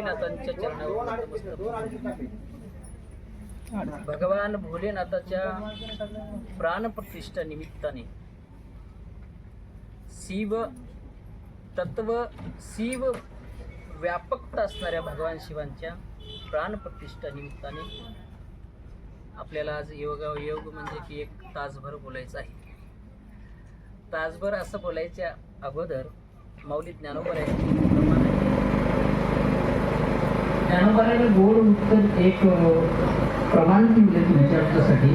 भोलेनाथांच्या चरणावर भगवान भोलेनाथाच्या प्राणप्रतिष्ठा निमित्ताने शिव तत्व शिव व्यापकता असणाऱ्या भगवान शिवांच्या प्राणप्रतिष्ठा निमित्ताने आपल्याला आज योग योग म्हणजे की एक तासभर बोलायचं आहे. तासभर असं बोलायच्या अगोदर माऊली ज्ञानोबर आहे. ज्ञानोबाने गोड उत्तर एक प्रमाण दिले तुमच्यासाठी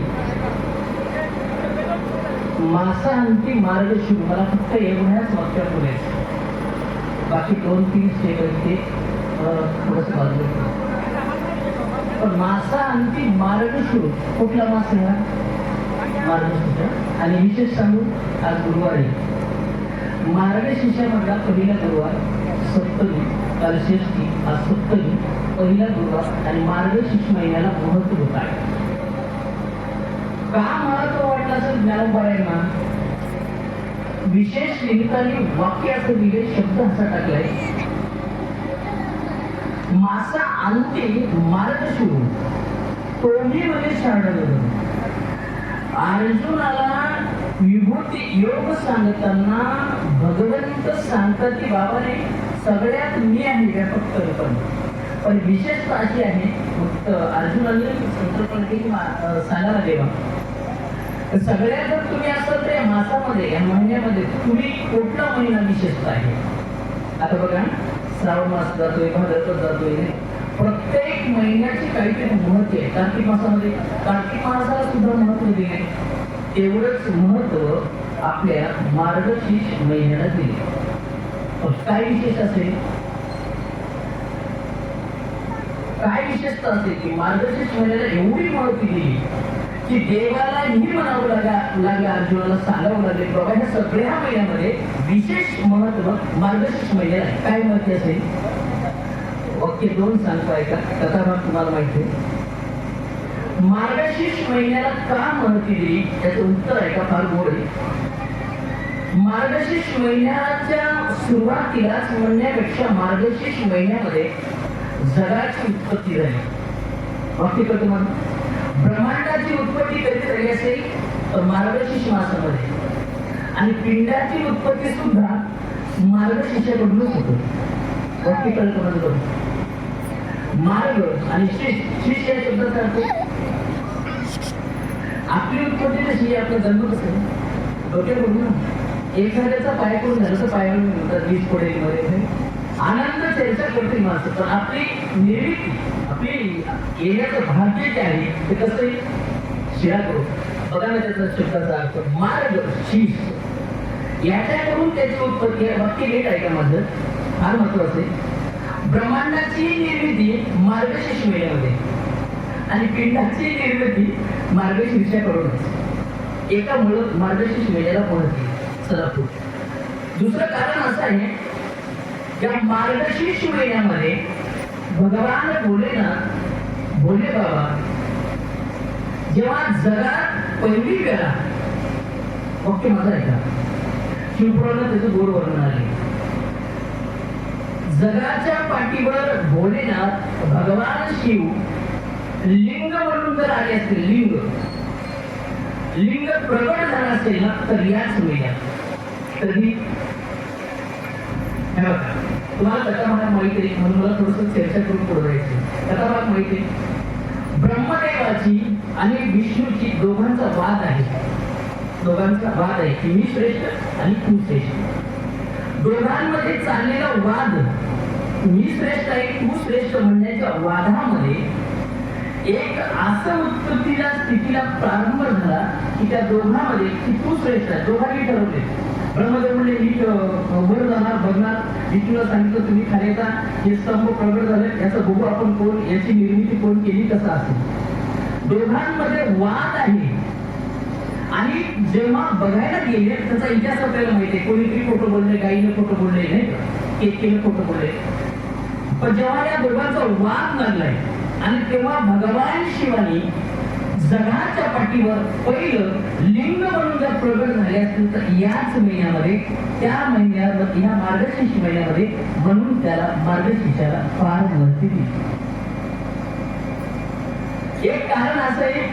मासा अंती मार्ग शिव मला फक्त एवढ्याच वाक्यात बोलायचं बाकी दोन तीन स्टेप आहेत ते थोडस बाजूला. पण मासा अंती मार्ग शिव कुठला मास आहे हा? मार्गशीर्ष आणि विशेष सांगू आज गुरुवार आहे. मार्गशीर्षामधला पहिला गुरुवार. सप्तमी काल आज सप्तमी पहिला गुरुवार आणि मार्गशीर्ष महिन्याला मुहूर्त होत आहे. का महत्त्व वाटलं असेल ज्ञानोबायांना विशेष निमित्ताने वाक्याचं दिले शब्द असा टाकलाय. मासा अंती मार्ग सुरू तोंडी मध्ये शरण अर्जुनाला विभूती योग सांगताना भगवंत सांगतात की बाबाने सगळ्यात मी आहे व्यापक कल्पना पण विशेषता अशी आहे फक्त अर्जुनाने संकल्पना देवा तर सगळ्यात जर तुम्ही असाल तर या मासामध्ये या महिन्यामध्ये तुम्ही कुठला महिना विशेषता आहे? आता बघा श्रावण मास जातोय भाद्रपद जातोय. प्रत्येक महिन्याची काहीतरी महत्त्व आहे. कार्तिक मासामध्ये कार्तिक मासाला सुद्धा महत्त्व दिले एवढंच महत्त्व आपल्या मार्गशीर्ष महिन्याला दिले काय विशेष असेल काय विशेषता असेल की मार्गशीर्ष महिन्याला एवढी महत्ती दिली की देवाला ही म्हणावं लागा लागलं अर्जुनाला सांगावं लागले. बाबा ह्या सगळ्या महिन्यामध्ये विशेष महत्त्व मार्गशीर्ष महिन्याला काय महत्त्व असेल? वाक्य दोन सांगतो ऐका कथाभाग तुम्हाला माहिती आहे. मार्गशीर्ष महिन्याला का महत्त्व दिली? त्याचं उत्तर आहे का फार गोड मार्गशीर्ष महिन्याच्या सुरुवातीलाच म्हणण्यापेक्षा मार्गशीर्ष महिन्यामध्ये जगाची उत्पत्ती झाली. वाक्य करतो मला ब्रह्मांडाची उत्पत्ती कधी झाली असेल? तर मार्गशीर्ष मासामध्ये. आणि पिंडाची उत्पत्ती सुद्धा मार्गशीर्षाकडूनच होतो. वाक्य कळतं म्हणतो मार्ग आणि शिष्य शिष्य या शब्दाचा अर्थ आपली उत्पत्ती कशी आपला जन्म कसं डोक्यात बघू ना. एखाद्याचा पाय करून झालं तर पायावर म्हणतात वीज पुढे वगैरे. आनंद त्यांच्या करते माणसं पण आपली निर्मिती आपली येण्याचं भाग्य जे आहे ते कसं आहे? शिरा करू बघा ना त्याचा शब्दाचा अर्थ मार्ग शीश याच्याकडून त्याची उत्पत्ती भक्ती वाक्य आहे का माझं? फार महत्वाचं आहे. ब्रह्मांडाची निर्मिती मार्गशीर्ष महिन्यामध्ये. आणि पिंडाची निर्मिती मार्गशीर्षाकडूनच. एका मुळ मार्गशीर्ष महिन्याला पोहोचली चला दुसरं कारण असं आहे या मार्गशीर्ष महिन्यामध्ये भगवान भोलेनाथ भोले बाबा जेव्हा जगात पहिली वेळा ओके माझा ऐका. का त्याचं गोड वर्णन आहे. जगाच्या पाठीवर भोलेनाथ भगवान शिव लिंग म्हणून जर आले असतील लिंग. लिंग प्रकट झालं असेल ना तर याच महिन्यात. तरी तुम्हाला त्याचा मला माहिती आहे म्हणून मला थोडस चर्चा करून पुढे जायचं त्याचा भाग माहिती आहे ब्रह्मदेवाची आणि विष्णूची दोघांचा वाद आहे. दोघांचा वाद आहे की मी श्रेष्ठ आणि तू श्रेष्ठ. दोघांमध्ये चाललेला वाद मी श्रेष्ठ आहे तू श्रेष्ठ म्हणण्याच्या वादामध्ये एक असं उत्पत्तीला स्थितीला प्रारंभ झाला की त्या दोघांमध्ये टिपू श्रेष्ठ आहे दोघांनी ठरवले. ब्रह्मदेव म्हणले मी अं, वर जाणार बघणार. विष्णूला सांगितलं तुम्ही खाली येता हे स्तंभ प्रगट झाले याचं बघू आपण कोण याची निर्मिती कोण केली कसं असेल? दोघांमध्ये वाद आहे. आणि जेव्हा बघायला गेले त्याचा इतिहास आपल्याला माहिती आहे. कोणीतरी खोटं बोलले गाईने खोटं बोलले नाही केकेने खोटं बोलले पण जेव्हा या दोघांचा वाद लागलाय आणि तेव्हा भगवान शिवानी जगाच्या पाठीवर पहिलं लिंग म्हणून जर प्रगट झाले असतील तर याच महिन्यामध्ये त्या महिन्यामध्ये या मार्गशीर्ष महिन्यामध्ये म्हणून त्याला मार्गशीर्षाला फार महत्त्व दिली. एक कारण असं आहे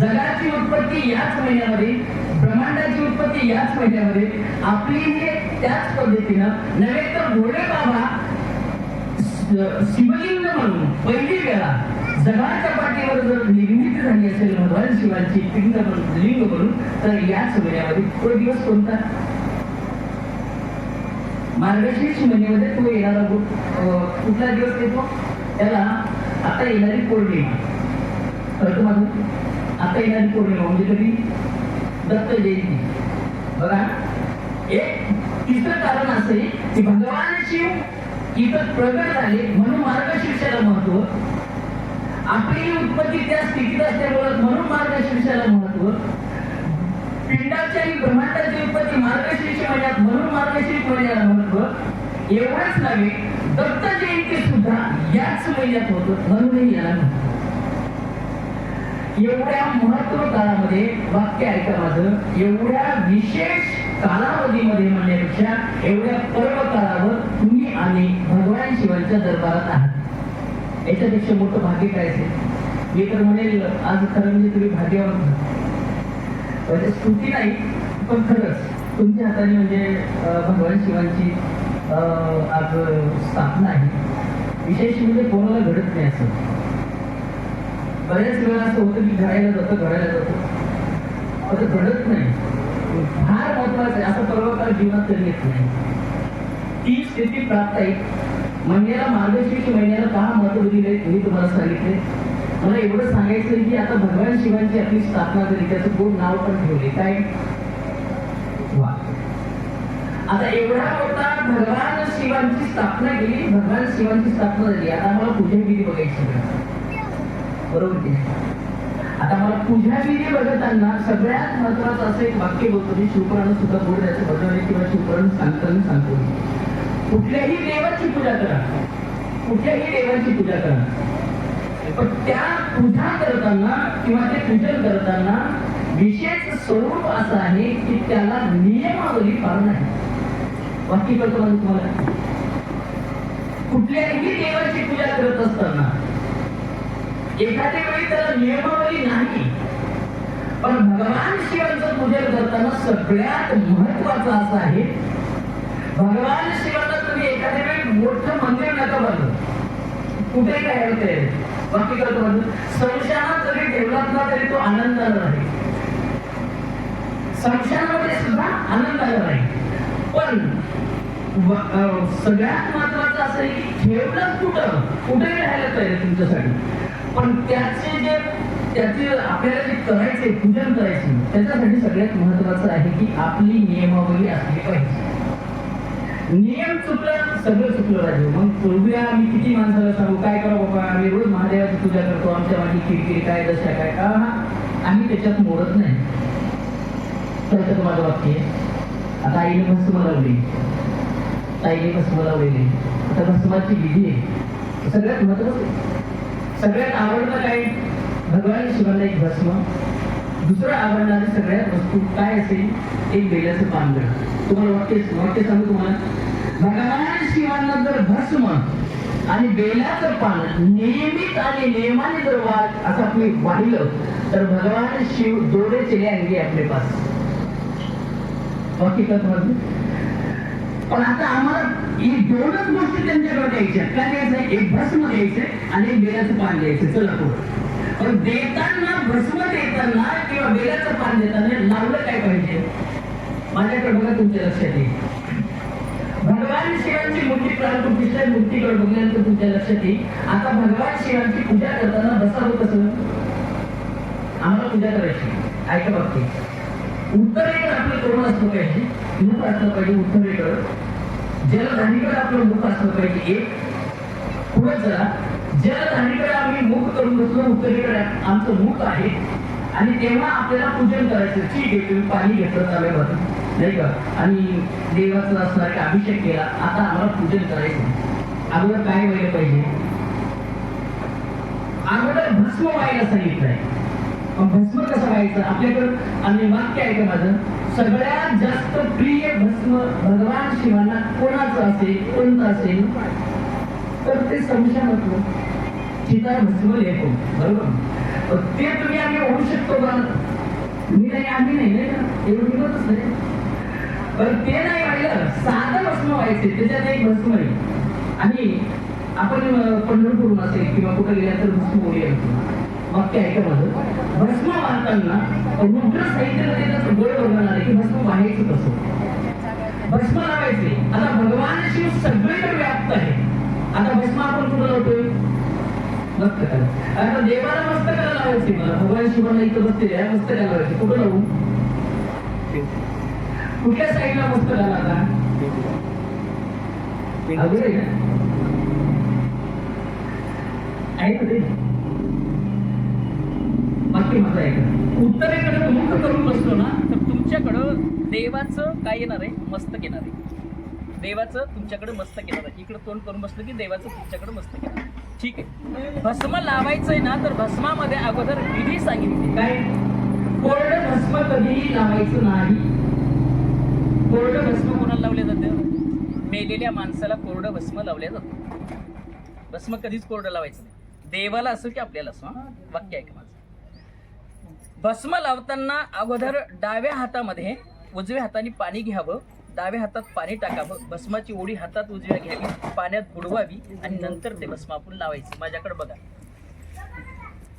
जगाची उत्पत्ती याच महिन्यामध्ये ब्रह्मांडाची उत्पत्ती याच महिन्यामध्ये आपली हे त्याच पद्धतीनं नव्हे तर भोळे बाबा शिवलिंग म्हणून पहिली वेळा जगाच्या पाठीवर जर निर्मिती झाली असेल भगवान शिवाची पिंड म्हणून लिंग म्हणून तर याच महिन्यामध्ये तो दिवस कोणता? मार्गशीर्ष महिन्यामध्ये तो येणारा कुठला दिवस येतो? त्याला आता येणारी पौर्णिमा. कळतं माझं आता येणारी पौर्णिमा म्हणजे कधी? दत्त जयंती. बघा. एक तिसरं कारण असं आहे की भगवान शिव इथं प्रगट झाले म्हणून मार्गशीर्षाला महत्त्व. आपली ही उत्पत्ती त्या स्थितीत असल्यामुळे म्हणून मार्गशीर्षाला महत्त्व. पिंडाची ब्रह्मांडाची उत्पत्ती मार्गशीर्ष महिन्यात म्हणून मार्गशीर्ष महिन्याला महत्त्व. एवढंच नव्हे दत्त जयंती सुद्धा याच महिन्यात होतो म्हणूनही याला महत्त्व एवढ्या महत्त्व काळामध्ये वाक्य ऐका माझं एवढ्या विशेष कालावधीमध्ये म्हणण्यापेक्षा एवढ्या पर्व काळावर तुम्ही आणि भगवान शिवांच्या दरबारात आहात. याच्यापेक्षा मोठं भाग्य काय असेल? मी तर म्हणेल आज खरं म्हणजे तुम्ही भाग्यावर म्हणजे स्तुती नाही पण खरंच तुमच्या हाताने म्हणजे भगवान शिवांची अं, आज स्थापना आहे. विशेष म्हणजे कोणाला घडत नाही असं. बऱ्याच वेळा असं होतं की घडायला जातं घडायला जातं. असं घडत नाही. फार महत्वाचं आहे. असं पर्वकाळ जीवनात तरी येत नाही. ती स्थिती प्राप्त आहे. महिन्याला मार्गशीर्ष महिन्याला का महत्त्व दिले मी तुम्हाला सांगितले मला एवढं सांगायचं की आता भगवान शिवांची आपली स्थापना झाली त्याचं गोड नाव पण ठेवले. काय? वा आता एवढा मोठा भगवान शिवांची स्थापना केली भगवान शिवांची स्थापना झाली. आता आम्हाला पूजा विधी बघायची बरोबर की आता मला पूजा विधी बघताना सगळ्यात महत्वाचं असं एक वाक्य बोलतो मी शिवपुराण सुद्धा बोल त्याचं भगवान किंवा शिवपुराण सांगताना सांगतो कुठल्याही देवाची पूजा करा. कुठल्याही देवाची पूजा करा. पण त्या पूजा करताना किंवा ते पूजन करताना विशेष स्वरूप असं आहे की त्याला नियमावली फार नाही. वाक्य करतो तुम्हाला? कुठल्याही देवाची पूजा करत असताना एखाद्या वेळी त्याला नियमावली नाही. पण भगवान शिवांचं पूजन करताना सगळ्यात महत्वाचं असं आहे भगवान शिवाला तुम्ही एखाद्या वेळी मोठं मंदिर नका बांधू कुठे काय होते? बाकी करतो म्हणजे जरी ठेवला ना तरी तो आनंदाला राहील. संशयामध्ये सुद्धा आनंदाला राहील. पण अं, सगळ्यात महत्वाचं असं आहे की ठेवलं कुठं? कुठे राहिलं तयार तुमच्यासाठी? पण त्याचे जे त्याचे आपल्याला जे करायचे पूजन करायचे त्याच्यासाठी सगळ्यात महत्वाचं आहे की आपली नियमावली असली पाहिजे. नियम चुकलं सगळं चुकलं राजू मग पूर्वी आम्ही किती माणसाला सांगू काय करा बाबा आम्ही रोज महादेवाची पूजा करतो आमच्या माझी किरकिरी काय दशा काय का आम्ही त्याच्यात मोडत नाही. त्याच्यात माझं वाक्य आता आईने भस्म लावली. ताईने भस्म लावलेली. आता भस्माची विधी आहे. सगळ्यात महत्वाचं सगळ्यात आवडतं काय? भगवान शिवाला एक भस्म. दुसरं आवडणारी सगळ्यात वस्तू काय असेल? एक बेलाचं पानगड तुम्हाला वाटते वाटते सांगू तुम्हाला? भगवान शिवांना जर भस्म आणि बेलाचं पान नियमित आणि नियमाने जर वाद असं आपली वाहिलं तर भगवान शिव जोडे चले अंगी आपले पास. वाक्य करत पण आता आम्हाला ही दोनच गोष्टी त्यांच्याकडे द्यायच्या काय द्यायचं? एक भस्म द्यायचंय आणि बेलाचं पान द्यायचं. चला तो. पण देताना भस्म देताना किंवा बेलाचं पान देताना लावलं काय पाहिजे? माझ्याकडे बघा तुमच्या लक्षात येईल. भगवान शिवांची मूर्ती प्राणप्रतिष्ठा मूर्तीकडे बघल्यानंतर तुमच्या लक्षात येईल. आता भगवान शिवांची पूजा करताना बसावं कसं? आम्हाला पूजा करायची. ऐका बाबतीत. उत्तरेकडे आपलं तोंड असलं पाहिजे. मुख असलं पाहिजे उत्तरेकडं. जलधानीकडे आपलं मुख असलं पाहिजे. एक पुढे जरा जलधानीकडे आम्ही मुख करून बसलो उत्तरेकडे आमचं मुख आहे आणि तेव्हा आपल्याला पूजन करायचं. ठीक आहे तुम्ही पाणी घेतलं तव्यावर नाही का? आणि देवाचं असणार की अभिषेक केला आता आम्हाला पूजन करायचं. अगोदर काय व्हायला पाहिजे? अगोदर भस्म व्हायला सांगितलंय. भस्म कसं व्हायचं? आपल्याकडं आणि वाक्य आहे का माझं? सगळ्यात जास्त प्रिय भस्म भगवान शिवांना कोणाचं असेल? कोणतं असेल? तर ते संशयामधलं चिता भस्म लेखो बरोबर? ते तुम्ही आम्ही होऊ शकतो का? मी नाही आम्ही नाही एवढं मिळतच नाही. पण ते नाही व्हायला साधं भस्म व्हायचे त्याच्यात एक भस्म आहे. आणि आपण पंढरपूर असेल किंवा कुठं तर भस्म होऊया. असतो आहे का माझं. भस्म मारताना रुद्र साहित्यामध्ये त्याचं बळ बघणार आहे की भस्म व्हायचं कसं? भस्म लावायचे. आता भगवान शिव सगळीकडे व्याप्त आहे. आता भस्म आपण कुठं लावतोय मस्तकाला आता. देवाला मस्तकाला लावायची मला. भगवान शिवाला इथं बसते आहे. मस्तकाला लावायची कुठं लावू कुठल्या साईडला मस्तकाला आता? अगोदर आहे ना आहे आहे उत्तरेकडे मुख करून बसलो ना तर तुमच्याकडं देवाचं काय येणार आहे? मस्तक येणार आहे. देवाचं तुमच्याकडे मस्तक येणार आहे इकडं तोंड करून बसलं की देवाचं तुमच्याकडे मस्तक येणार आहे. ठीक आहे. भस्म लावायचंय ना तर भस्मामध्ये अगोदर विधी सांगितली. काय? कोरडं भस्म कधीही लावायचं नाही. कोरडं भस्म कोणाला लावले जाते? मेलेल्या माणसाला कोरडं भस्म लावले जातं. भस्म कधीच कोरडं लावायचं नाही. देवाला असो की आपल्याला असो? वाक्य आहे का माझं? भस्म लावताना अगोदर डाव्या हातामध्ये उजव्या हाताने पाणी घ्यावं. डाव्या हातात पाणी टाकावं भस्माची ओढी हातात उजव्या घ्यावी पाण्यात बुडवावी आणि नंतर ते भस्म आपण लावायचं. माझ्याकडे बघा.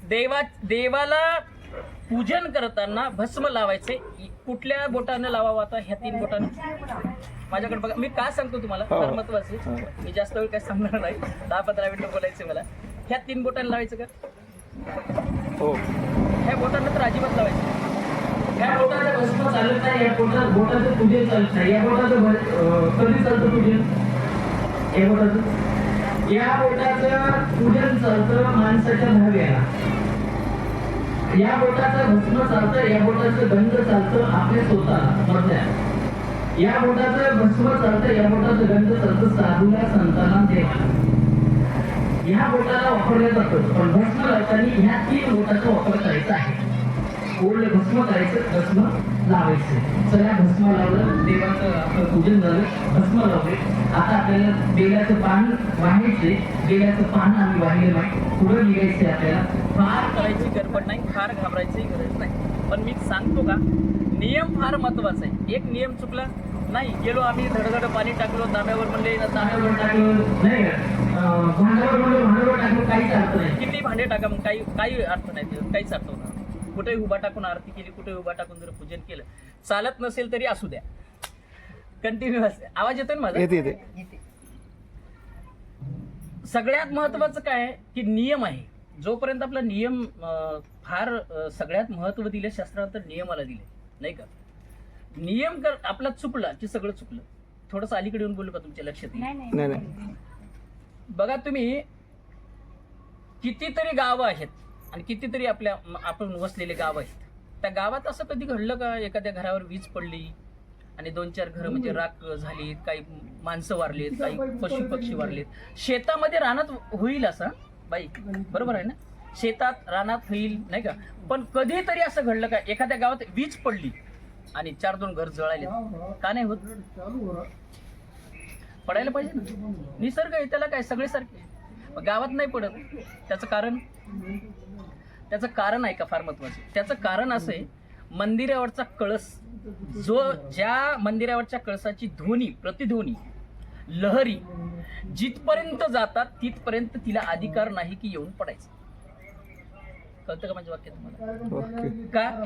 देवा देवाला पूजन करताना भस्म लावायचे. कुठल्या बोटानं लावावं आता? ह्या तीन बोटानं. माझ्याकडे बघा. मी काय सांगतो तुम्हाला? हो. फार महत्वाचं आहे. मी जास्त वेळ काय सांगणार नाही. दहा पंधरा मिनिटं बोलायचं मला. ह्या तीन बोटानं लावायचं का? हो. ह्या बोटानं तर अजिबात आता चालत या बोटा बोटाचं पूजन चालत नाही या बोटाचं कधी चालतं पूजन? या बोटाचं? या बोटाचं पूजन चालतं माणसाच्या दहाव्याला या बोटाचं भस्म चालतं या बोटाचं गंध चालतं आपल्या स्वतःला मधल्या या बोटाचं भस्म चालतं या बोटाचं गंध चालतं साधूला संतांना देवाला. ह्या बोटाला वापरलं जातं. पण भस्म लावताना ह्या तीन बोटाचा वापर करायचा आहे. ओढलं भस्म करायचं भस्म लावायचं. चला भस्म लावलं देवाचं आपलं पूजन झालं भस्म लावले. आता आपल्याला बेलाचं पान वाहायचे बेलाचं पान आम्ही वाहिलं नाही पुढं निघायचंय आपल्याला. फार करायची गडबड नाही फार घाबरायची गरज नाही. पण मी सांगतो का नियम फार महत्त्वाचा आहे. एक नियम चुकला नाही गेलो आम्ही धडधड पाणी टाकलो दाब्यावर म्हणले तांब्यावर दाब्यावर टाकलं. नाही का? अं, भांड्यावर म्हणलं भांड्यावर टाकलं काहीच अर्थ नाही. किती भांडे टाका मग काही काही अर्थ नाही काहीच अर्थ नाही. कुठे उभा टाकून आरती केली कुठे उभा टाकून जर पूजन केलं चालत नसेल तरी असू द्या. कंटिन्यू आवाज येतोय ना माझा? येते येते. सगळ्यात महत्वाचं काय की नियम आहे. जोपर्यंत आपला नियम अं, फार सगळ्यात महत्त्व दिले शास्त्रात तर नियमाला दिले नाही का? नियम कर आपला चुकला की सगळं चुकलं? थोडंसं अलीकडे येऊन बोलू का तुमच्या लक्षात येईल? नाही नाही. बघा तुम्ही कितीतरी गावं आहेत. आणि कितीतरी आपल्या आपण वसलेले गाव आहेत. त्या गावात असं कधी घडलं का? एखाद्या घरावर वीज पडली आणि दोन चार घरं म्हणजे राख झालीत काही माणसं वारलीत काही पशु पक्षी वारलेत. शेतामध्ये रानात होईल असं? बाई बरोबर आहे ना? शेतात रानात होईल नाही का? पण कधीतरी असं घडलं का? एखाद्या गावात वीज पडली आणि चार दोन घर जळाले का नाही होत? पडायला पाहिजे ना. निसर्ग आहे त्याला काय? सगळे सारखे गावात नाही पडत. त्याचं कारण? त्याचं कारण आहे का फार महत्वाचं? त्याचं कारण असं आहे मंदिरावरचा कळस जो ज्या मंदिरावरच्या कळसाची ध्वनी प्रतिध्वनी लहरी जिथपर्यंत जातात तिथपर्यंत तिला अधिकार नाही की येऊन पडायचं. कळतं का माझं वाक्य तुम्हाला? का?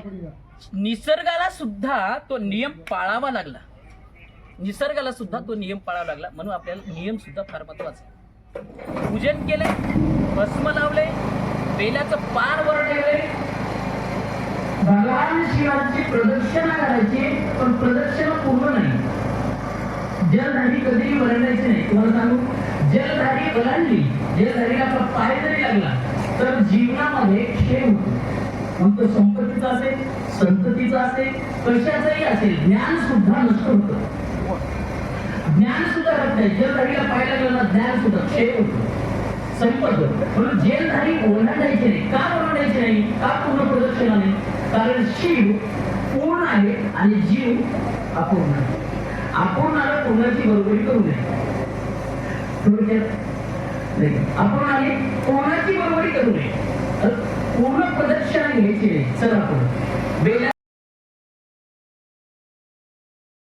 निसर्गाला सुद्धा तो नियम पाळावा लागला. निसर्गाला सुद्धा तो नियम पाळावा लागला. म्हणून आपल्याला नियम सुद्धा फार महत्त्वाचा. पूजन केलंय भस्म लावलंय बेलाचं पार वर भगवान शिवाची प्रदक्षिणा करायची पण प्रदक्षिणा पूर्ण नाही. जलधारी कधीही वरडायची नाही. तुम्हाला सांगू जलधारी वरडली जलधारीला आपला पाय जरी लागला तर जीवनामध्ये क्षय होतो. मग तो संपत्तीचा असेल संततीचा असेल कशाचाही असेल ज्ञान सुद्धा नष्ट होतं. ज्ञान सुद्धा राहत नाही जलधारीला पाय लागला ज्ञान सुद्धा क्षय होतो. संपत. म्हणून जेलधारी ओलांडायचे नाही. का ओलांडायचे नाही? का पूर्ण प्रदर्शनाने कारण शिव पूर्ण आहे आणि जीव अपूर्ण आहे. अपूर्णाला पूर्णाची बरोबरी करू नये. थोडक्यात नाही अपूर्णाने पूर्णाची बरोबरी करू नये. पूर्ण प्रदर्शन घ्यायचे नाही. चला आपण.